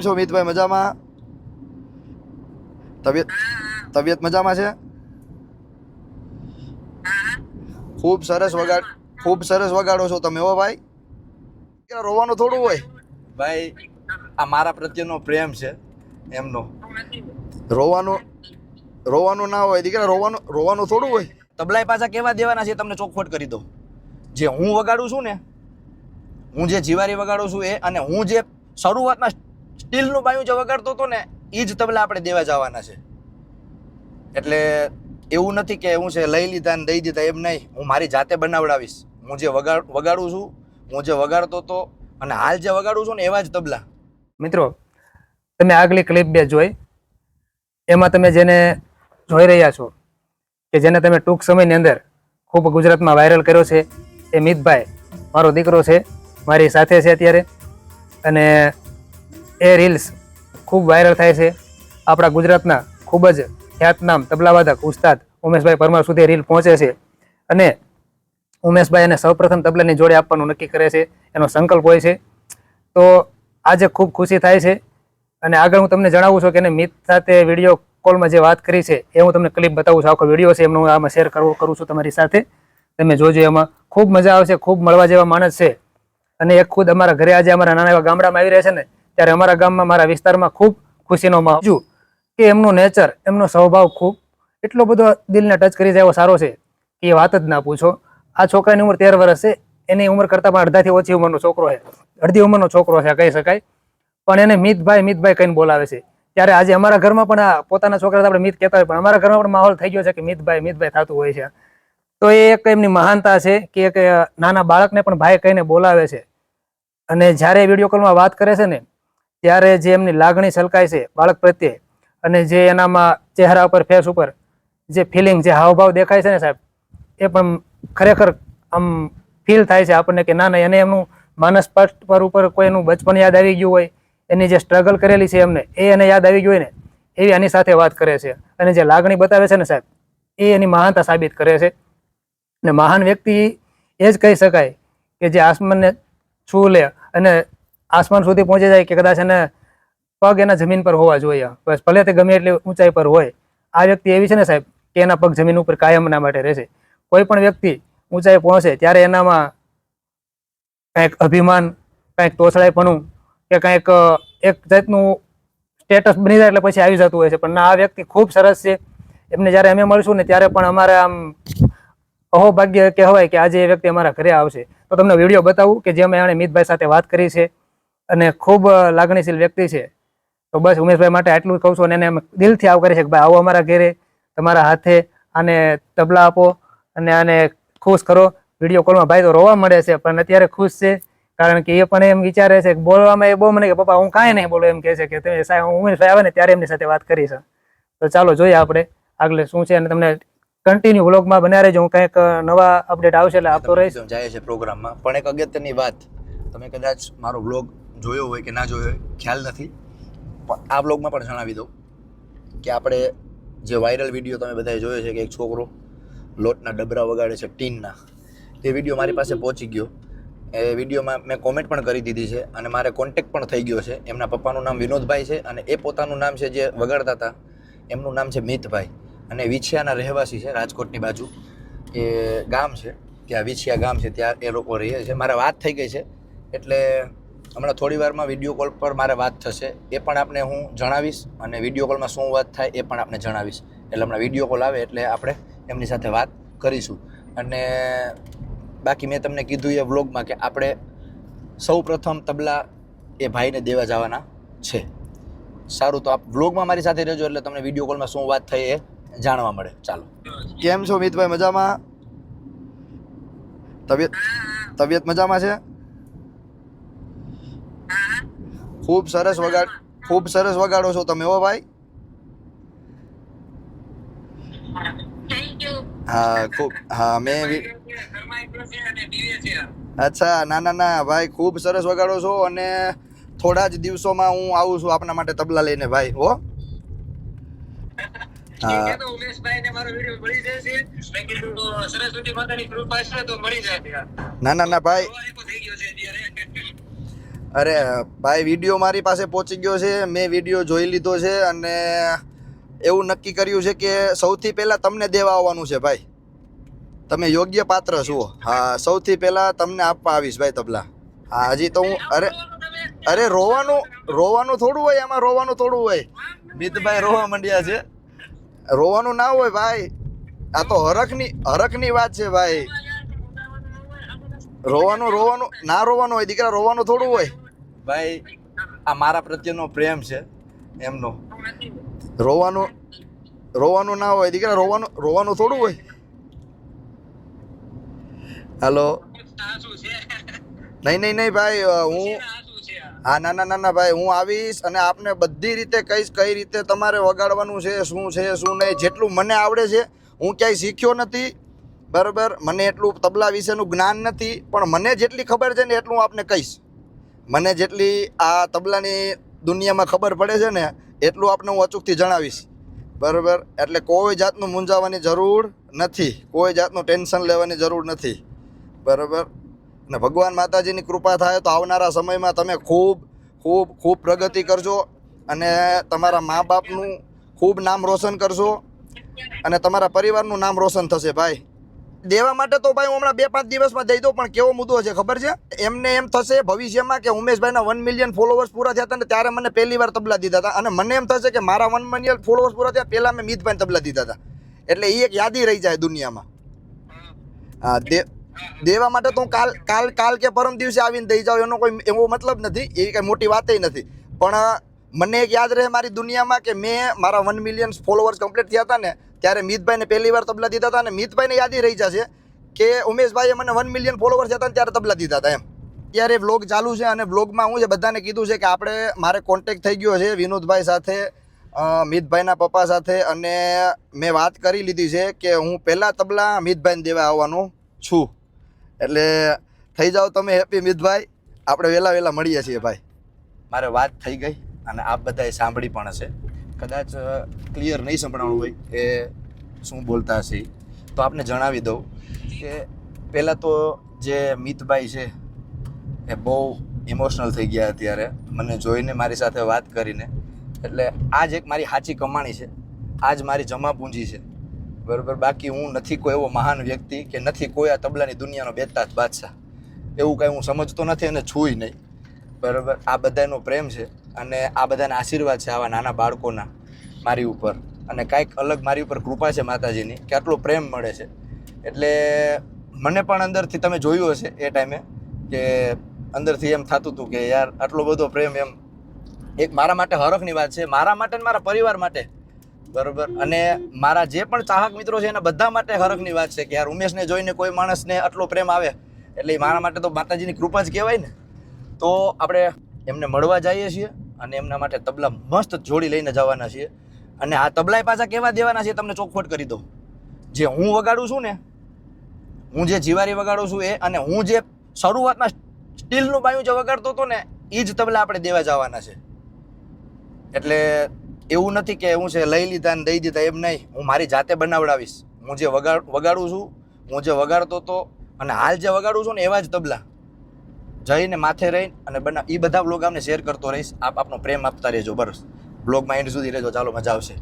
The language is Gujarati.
કેમ છો મિતભાઈ મજામાં? તબિયત તબિયત મજામાં છે? ખૂબ સરસ વગાડ ખૂબ સરસ વગાડો છો તમે હો ભાઈ. રોવાનું થોડું હોય? ભાઈ આ મારા પ્રત્યેનો પ્રેમ છે એમનો. રોવાનું રોવાનું ના હોય. દીકરા રોવાનું રોવાનું થોડું હોય? તબલાઈ પાછા કેવા દેવાના છે તમને ચોખવટ કરી દઉં. જે હું વગાડું છું ને હું જે જીવારી વગાડું છું એ અને હું જે શરૂઆતમાં સ્ટીલનું બાયું જે વગાડતો હતો ને એ જ તબલા આપણે દેવા જવાના છે. એટલે એવું નથી કે હું છે લઈ લીધા ને દઈ દીધા એમ નહીં. હું મારી જાતે બનાવડાવીશ. હું જે વગાડ, વગાડું છું, હું જે વગાડતો હતો અને હાલ જે વગાડું છું ને એવા જ તબલા. મિત્રો, તમે આગલી ક્લિપ બે જોઈ. એમાં તમે જેને જોઈ રહ્યા છો, કે જેને તમે ટૂંક સમયની અંદર ખૂબ ગુજરાતમાં વાયરલ કર્યો છે, એ મિતભાઈ, મારો દીકરો છે, મારી સાથે છે અત્યારે. અને એ રીલ્સ ખૂબ વાયરલ થાય છે. આપણા ગુજરાતના ખૂબ જ ખ્યાતનામ તબલાવાદક ઉસ્તાદ ઉમેશભાઈ પરમાર સુધી રીલ પહોંચે છે અને ઉમેશભાઈ એને સૌપ્રથમ તબલાની જોડે આપવાનું નક્કી કરે છે. એનો સંકલ્પ હોય છે. તો આજે ખૂબ ખુશી થાય છે અને આગળ હું તમને જણાવું છું કે એને મિત સાથે વીડિયો કોલમાં જે વાત કરી છે એ હું તમને ક્લિપ બતાવું છું. આખો વીડિયો છે, એમનો હું આમાં શેર કરવો કરું છું તમારી સાથે. તમે જોજો એમાં. ખૂબ મજા આવશે, ખૂબ મળવા જેવા માણસ છે. અને એક ખુદ અમારા ઘરે આજે અમારા નાના એવા ગામડામાં આવી રહ્યા છે ને ત્યારે અમારા ગામમાં મારા વિસ્તારમાં ખૂબ ખુશીનો માહોલ કે એમનું નેચર એમનો સ્વભાવ ખૂબ એટલો બધો દિલને ટચ કરી જાય એવો સારો છે કે એ વાત જ ના પૂછો. આ છોકરાની ઉંમર તેર વર્ષ છે, એની ઉંમર કરતાં પણ અડધાથી ઓછી ઉંમરનો છોકરો છે. અડધી ઉંમરનો છોકરો છે કહી શકાય. પણ એને મિતભાઈ મિતભાઈ કહીને બોલાવે છે. ત્યારે આજે અમારા ઘરમાં પણ આ પોતાના છોકરા આપણે મિત કહેતા હોય, પણ અમારા ઘરમાં પણ માહોલ થઈ ગયો છે કે મિતભાઈ મિતભાઈ થતું હોય છે. તો એ એક એમની મહાનતા છે કે એક નાના બાળકને પણ ભાઈ કહીને બોલાવે છે. અને જ્યારે વીડિયો કોલમાં વાત કરે છે ને ત્યારે જે એમની લાગણી છલકાય છે બાળક પ્રત્યે અને જે એનામાં ચહેરા ઉપર ફેસ ઉપર જે ફિલિંગ જે હાવભાવ દેખાય છે ને સાહેબ, એ પણ ખરેખર આમ ફીલ થાય છે આપણને કે ના ના, એને એમનું માનસ પટ પર ઉપર કોઈ એનું બચપન યાદ આવી ગયું હોય, એની જે સ્ટ્રગલ કરેલી છે એમને, એ એને યાદ આવી ગયું હોય ને, એવી આની સાથે વાત કરે છે. અને જે લાગણી બતાવે છે ને સાહેબ, એ એની મહાનતા સાબિત કરે છે. ને મહાન વ્યક્તિ એ જ કહી શકાય કે જે આસમાનને છૂ લે અને આસમાન સુધી પહોંચી જાય કે કદાચ એને પગ એના જમીન પર હોવા જોઈએ. બસ ભલે તે ગમે એટલી ઊંચાઈ પર હોય. આ વ્યક્તિ એવી છે ને સાહેબ, કે એના પગ જમીન ઉપર કાયમના માટે રહેશે. કોઈ પણ વ્યક્તિ ઊંચાઈ પહોંચે ત્યારે એનામાં કંઈક અભિમાન, કંઈક તોછડાઈપણું કે કંઈક એક જાતનું સ્ટેટસ બની જાય એટલે પછી આવી જતું હોય છે. પણ આ વ્યક્તિ ખૂબ સરસ છે. એમને જ્યારે અમે મળશું ને ત્યારે પણ અમારે આમ અહોભાગ્ય કહેવાય કે આજે એ વ્યક્તિ અમારા ઘરે આવશે. તો તમને વીડિયો બતાવું કે જે અમે એણે મિતભાઈ સાથે વાત કરી છે. અને ખૂબ લાગણીશીલ વ્યક્તિ છે. તો બસ ઉમેશભાઈ માટે આટલું કહું છું અને એને દિલથી આવ કરે છે કે ભાઈ આવો અમારા ઘરે, તમારા હાથે આને તબલા આપો અને આને ખુશ કરો. વીડિયો કોલમાં ભાઈ તો રોવા મળે છે, પણ અત્યારે ખુશ છે. કારણ કે એ પણ એમ વિચારે છે કે બોલવામાં એ બહુ મને કે, પપ્પા, હું કાંઈ નહીં બોલું. એમ કહે છે કે, તમે સાહેબ ઉમેશભાઈ આવે ને ત્યારે એમની સાથે વાત કરીશ. તો ચાલો જોઈએ આપણે આગળ શું છે અને તમને કન્ટિન્યુ વ્લોગમાં બન્યા રહેજો હું કંઈક નવા અપડેટ આવશે એટલે આપતો રહીશ. જાય છે પ્રોગ્રામમાં પણ એક અગત્યની વાત, તમે કદાચ મારો બ્લોગ જોયો હોય કે ના જોયો હોય, ખ્યાલ નથી. પણ આ બ્લોગમાં પણ જણાવી દઉં કે આપણે જે વાયરલ વીડિયો તમે બધાએ જોયો છે કે એક છોકરો લોટના ડબરા વગાડે છે ટીનના, તે વીડિયો મારી પાસે પહોંચી ગયો. એ વિડીયોમાં મેં કોમેન્ટ પણ કરી દીધી છે અને મારે કોન્ટેક પણ થઈ ગયો છે. એમના પપ્પાનું નામ વિનોદભાઈ છે અને એ પોતાનું નામ છે જે વગાડતા હતા, એમનું નામ છે મિતભાઈ. અને વિછિયાના રહેવાસી છે રાજકોટની બાજુ, એ ગામ છે. ત્યાં વિછિયા ગામ છે, ત્યાં એ લોકો રહે છે. મારે વાત થઈ ગઈ છે. એટલે હમણાં થોડી વારમાં વીડિયો કોલ પર મારે વાત થશે. એ પણ આપને હું જણાવીશ અને વીડિયો કોલમાં શું વાત થાય એ પણ આપને જણાવીશ. એટલે હમણાં વીડિયો કોલ આવે એટલે આપણે એમની સાથે વાત કરીશું. અને બાકી મેં તમને કીધું એ વ્લોગમાં કે આપણે સૌ પ્રથમ તબલા એ ભાઈને દેવા જવાના છે. સારું, તો આપ વ્લોગમાં મારી સાથે રહેજો એટલે તમને વીડિયો કોલમાં શું વાત થઈ એ જાણવા મળે. ચાલો. કેમ છો મિતભાઈ? મજામાં? તબિયત તબિયત મજામાં છે? ખૂબ સરસ વગાડ ખૂબ સરસ વગાડો છો તમે હો ભાઈ. હા ખૂબ હા મેં વિ- અચ્છા ના ના ના ભાઈ ખૂબ સરસ વગાડો છો અને થોડા જ દિવસોમાં હું આવું છું આપના માટે તબલા લઈને ભાઈ હો. હા. ના ના ના ભાઈ. અરે, ભાઈ વીડિયો મારી પાસે પહોંચી ગયો છે. મેં વીડિયો જોઈ લીધો છે અને એવું નક્કી કર્યું છે કે સૌથી પહેલાં તમને દેવા આવવાનું છે, ભાઈ. તમે યોગ્ય પાત્ર છો હા, સૌથી પહેલાં તમને આપવા આવીશ, ભાઈ, તબલા. હા, હજી તો હું, અરે અરે, રોવાનું રોવાનું થોડું હોય એમાં રોવાનું થોડું હોય. મિતભાઈ રોવા માંડ્યા છે. રોવાનું ના હોય, ભાઈ. આ તો હરખની હરખની વાત છે, ભાઈ. રોવાનું રોવાનું ના રોવાનું હોય દીકરા રોવાનું થોડું હોય. ભાઈ આ મારા પ્રત્યેનો પ્રેમ છે એમનો. રોવાનું રોવાનું ના હોય દીકરા રોવાનું રોવાનું થોડું હોય. હલો. નહીં નહીં નહીં ભાઈ હું હા ના ના ના ભાઈ હું આવીશ અને આપને બધી રીતે કહીશ કઈ રીતે તમારે વગાડવાનું છે શું છે શું નહીં જેટલું મને આવડે છે હું ક્યાંય શીખ્યો નથી. બરાબર? મને એટલું તબલા વિશેનું જ્ઞાન નથી, પણ મને જેટલી ખબર છે ને એટલું આપને કહીશ. મને જેટલી આ તબલાની દુનિયામાં ખબર પડે છે ને, એટલું આપને હું અચૂકથી જણાવીશ. બરાબર? એટલે કોઈ જાતનું મૂંઝાવાની જરૂર નથી. કોઈ જાતનું ટેન્શન લેવાની જરૂર નથી. બરાબર? ને ભગવાન માતાજીની કૃપા થાય તો આવનારા સમયમાં તમે ખૂબ ખૂબ ખૂબ પ્રગતિ કરજો અને તમારા મા બાપનું ખૂબ નામ રોશન કરશો અને તમારા પરિવારનું નામ રોશન થશે, ભાઈ. દેવા માટે તો ભાઈ હું હમણાં બે પાંચ દિવસમાં દઈ દઉં, પણ કેવો મુદ્દો છે, ખબર છે? એમને એમ થશે ભવિષ્યમાં કે ઉમેશભાઈના વન મિલિયન ફોલોવર્સ પૂરા થયા હતા ને ત્યારે મને પહેલી વાર તબલા દીધા હતા. અને મને એમ થશે કે મારા વન મિલિયન ફોલોવર્સ પૂરા થયા, પહેલાં મેં મિતભાઈને તબલા દીધા હતા. એટલે એ એક યાદી રહી જાય દુનિયામાં. હા, દે, દેવા માટે તો કાલ કાલ કાલ કે પરમ દિવસે આવીને દઈ જાઉં, એનો કોઈ એવો મતલબ નથી એવી કંઈ મોટી વાતય નથી. પણ મને એક યાદ રહે મારી દુનિયામાં કે મેં મારા વન મિલિયન ફોલોવર્સ કમ્પ્લીટ થયા હતા ને ત્યારે મિતભાઈને પહેલી વાર તબલા દીધા હતા અને મિતભાઈને યાદી રહી જશે કે ઉમેશભાઈએ મને વન મિલિયન ફોલોવર્સ હતા ને ત્યારે તબલા દીધા હતા એમ. ત્યારે વ્લોગ ચાલુ છે અને વ્લોગમાં હું છે બધાને કીધું છે કે આપણે, મારે કોન્ટેક્ટ થઈ ગયો છે વિનોદભાઈ સાથે મિતભાઈના પપ્પા સાથે અને મેં વાત કરી લીધી છે કે હું પહેલાં તબલા મિતભાઈને દેવા આવવાનો છું. એટલે થઈ જાઓ તમે હેપી મિતભાઈ. આપણે વહેલા વહેલા મળીએ છીએ ભાઈ. મારે વાત થઈ ગઈ અને આપ બધાએ સાંભળી પણ હશે. કદાચ ક્લિયર નહીં સંભળાણું હોય એ શું બોલતા હશે. તો આપને જણાવી દઉં કે પહેલાં તો જે મિતભાઈ છે, એ બહુ ઇમોશનલ થઈ ગયા અત્યારે. મને જોઈને મારી સાથે વાત કરીને. એટલે આ જ એક મારી સાચી કમાણી છે. આ જ મારી જમા પૂંજી છે. બરાબર? બાકી હું નથી કોઈ એવો મહાન વ્યક્તિ કે નથી કોઈ આ તબલાની દુનિયાનો બેતાજ બાદશાહ. એવું કાંઈ હું સમજતો નથી અને છુંય નહીં. બરાબર? આ બધાનો પ્રેમ છે. અને આ બધાના આશીર્વાદ છે આવા નાના બાળકોના મારી ઉપર. અને કાંઈક અલગ મારી ઉપર કૃપા છે માતાજીની કે આટલો પ્રેમ મળે છે. એટલે મને પણ અંદરથી તમે જોયું હશે એ ટાઈમે કે અંદરથી એમ થતું હતું કે યાર આટલો બધો પ્રેમ એમ. એક મારા માટે હરખની વાત છે, મારા માટે ને મારા પરિવાર માટે. બરોબર? અને મારા જે પણ ચાહક મિત્રો છે એના બધા માટે હરખની વાત છે કે યાર ઉમેશને જોઈને કોઈ માણસને આટલો પ્રેમ આવે, એટલે મારા માટે તો માતાજીની કૃપા જ કહેવાય ને. તો આપણે એમને મળવા જઈએ છીએ અને એમના માટે તબલા મસ્ત જોડી લઈને જવાના છીએ. અને આ તબલાય પાછા કેવા દેવાના છે તમને ચોખવટ કરી દઉં. જે હું વગાડું છું ને, હું જે જીવારી વગાડું છું એ અને હું જે શરૂઆતમાં સ્ટીલનું બાયું જે વગાડતો હતો ને એ જ તબલા આપણે દેવા જવાના છે. એટલે એવું નથી કે હું છે લઈ લીધા ને દઈ દીધા એમ નહીં. હું મારી જાતે બનાવડાવીશ. હું જે વગાડ, વગાડું છું, હું જે વગાડતો હતો અને હાલ જે વગાડું છું ને એવા જ તબલા. જઈને માથે રહીને અને બના એ બધા બ્લોગ અમને શેર કરતો રહીશ. આપ આપનો પ્રેમ આપતા રહેજો, બસ. બ્લોગમાં એન્ડ સુધી રહેજો, ચાલો, મજા આવશે.